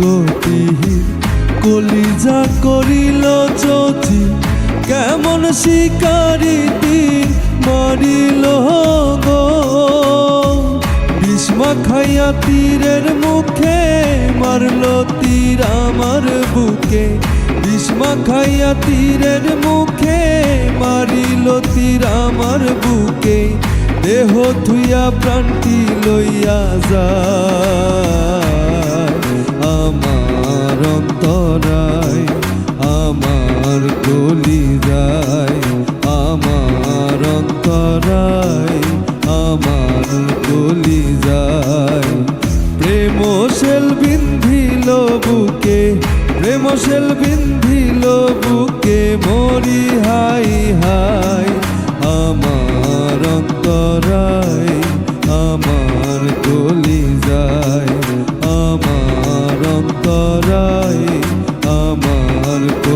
গতিহীন কলিজা করিল চচি কেমন শিকারি তীর মারিল গো। খাইয়া তীরের মুখে মারল তীর আমার বুকে বিষ্মা খাইয়া তীরের মুখে মারিল তীর আমার বুকে, দেহ থুইয়া প্রাণটি লইয়া যায় অন্তরায় আমার গলি যায়, আমার অন্তরায় আমার গলি যায়। প্রেম সেল বিন্ধিল বুকে, প্রেম সেল বিন্ধিল বুকে, মরি হাই হাই, আমার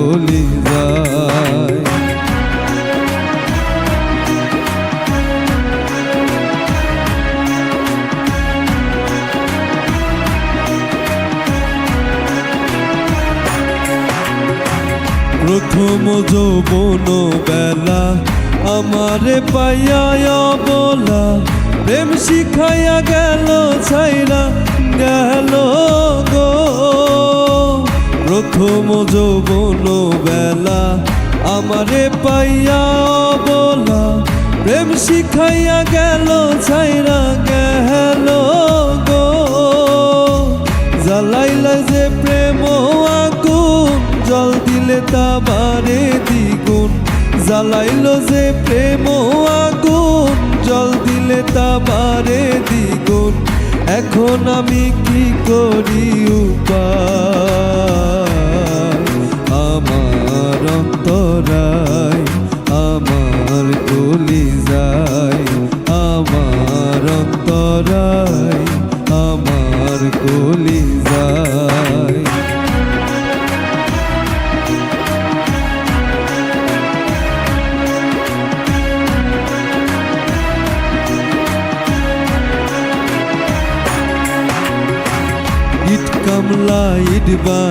গলি যায়। প্রথম যৌবন বেলা আমারে পাইয়া বলা প্রেম শিখাইয়া গেল ছাইরা গেল প্রথম যৌবন বেলা, আমারে পাইয়া বলা, প্রেম শিখাইয়া গেল, ছাইরা গেল গো। জ্বালাইলা যে প্রেম আগুন, জল দিলে তা বারে দ্বিগুণ। জ্বালাইল যে প্রেম আগুন, জল দিলে তা বারে দ্বিগুণ। এখন আমি কি করি উপায়? অন্তরায় আমার গলি যায়। ইট কামলা ইট বান